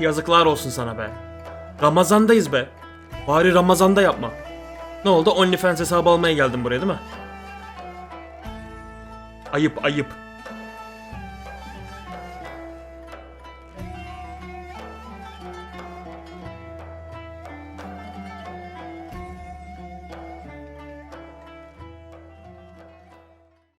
Yazıklar olsun sana be. Ramazandayız be. Bari Ramazanda yapma. Ne oldu? OnlyFans hesabı almaya geldin buraya değil mi? Ayıp ayıp.